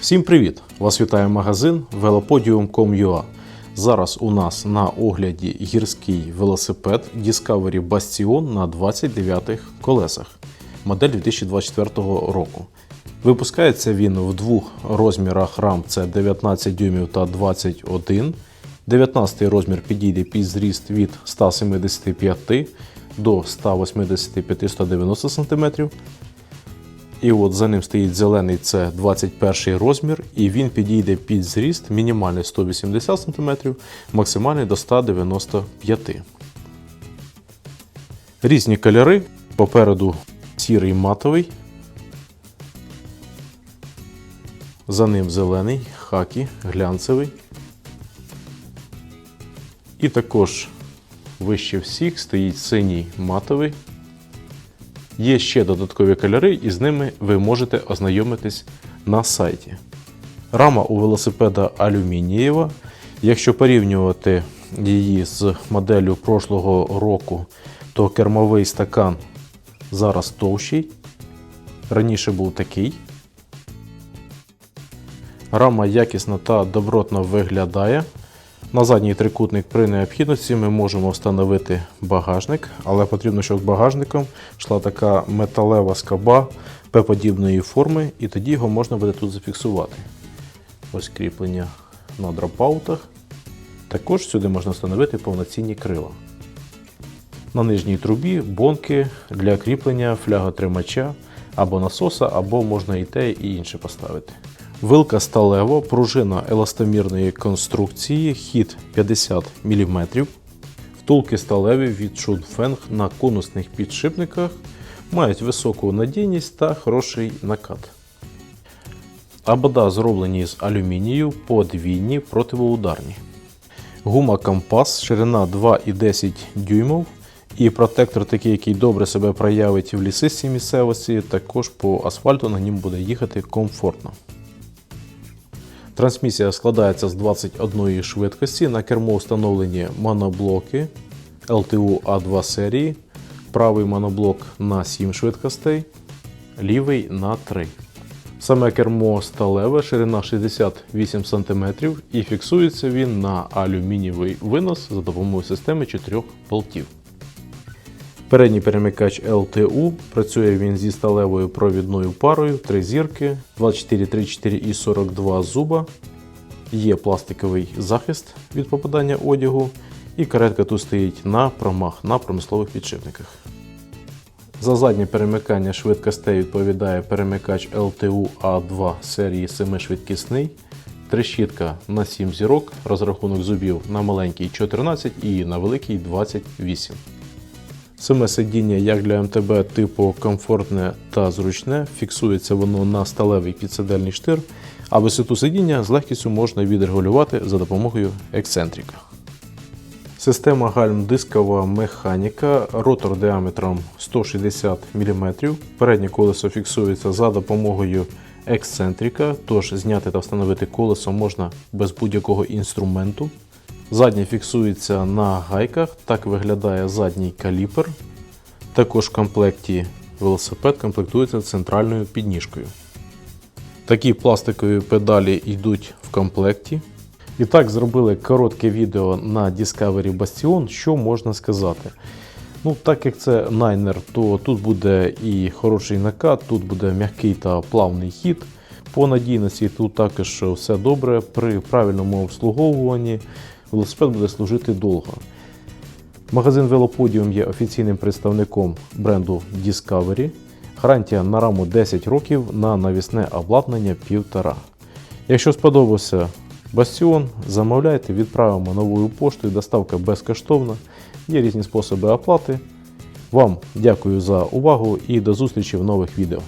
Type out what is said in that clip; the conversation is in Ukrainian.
Всім привіт! Вас вітає магазин velopodium.com.ua. Зараз у нас на огляді гірський велосипед Discovery Bastion на 29 колесах. Модель 2024 року. Випускається він в двох розмірах рам: це 19 дюймів та 21. 19 розмір підійде під зріст від 175 до 185-190 см. І от за ним стоїть зелений, це 21 розмір, і він підійде під зріст мінімальний 180 см, максимальний до 195 Різні кольори. Попереду сірий матовий. За ним зелений, хакі, глянцевий. І також вище всіх стоїть синій матовий. Є ще додаткові кольори, і з ними ви можете ознайомитись на сайті. Рама у велосипеда алюмінієва. Якщо порівнювати її з моделлю прошлого року, то кермовий стакан зараз товщий. Раніше був такий. Рама якісно та добротно виглядає. На задній трикутник при необхідності ми можемо встановити багажник, але потрібно, щоб багажником йшла така металева скоба П-подібної форми, і тоді його можна буде тут зафіксувати. Ось кріплення на дропаутах. Також сюди можна встановити повноцінні крила. На нижній трубі бонки для кріплення фляготримача або насоса, або можна і те, і інше поставити. Вилка сталева, пружина еластомірної конструкції, хід 50 мм. Втулки сталеві від Schulfeng на конусних підшипниках мають високу надійність та хороший накат. Абода зроблені з алюмінію, подвійні противоударні. Гума компас, ширина 2,10 дюймов. І протектор такий, який добре себе проявить в лісистій місцевості, також по асфальту на ньому буде їхати комфортно. Трансмісія складається з 21 швидкості. На кермо встановлені моноблоки LTU A2 серії. Правий моноблок на 7 швидкостей, лівий на 3. Саме кермо сталеве, ширина 68 см і фіксується він на алюмінієвий винос за допомогою системи 4 болтів. Передній перемикач LTU. Працює він зі сталевою провідною парою, 3 зірки, 24, 34 і 42 зуба. Є пластиковий захист від попадання одягу. І каретка тут стоїть на промах на промислових підшипниках. За заднє перемикання швидкостей відповідає перемикач LTU A2 серії 7-швидкісний. Трещітка на 7 зірок, розрахунок зубів на маленький 14 і на великий 28. Саме сидіння як для МТБ типу комфортне та зручне, фіксується воно на сталевий підсидельний штир, а висоту сидіння з легкістю можна відрегулювати за допомогою ексцентрика. Система гальм дискова механіка, ротор діаметром 160 мм. Переднє колесо фіксується за допомогою ексцентрика, тож зняти та встановити колесо можна без будь-якого інструменту. Заднє фіксується на гайках, так виглядає задній каліпер. Також в комплекті велосипед комплектується центральною підніжкою. Такі пластикові педалі йдуть в комплекті. І так, зробили коротке відео на Discovery Bastion. Що можна сказати? Ну, Так як це найнер, то тут буде і хороший накат, тут буде м'який та плавний хід. По надійності тут також все добре. При правильному обслуговуванні велосипед буде служити довго. Магазин Велоподіум є офіційним представником бренду Discovery. Гарантія на раму 10 років на навісне обладнання 1,5. Якщо сподобався Бастіон, замовляйте, відправимо новою поштою, доставка безкоштовна. Є різні способи оплати. Вам дякую за увагу і до зустрічі в нових відео.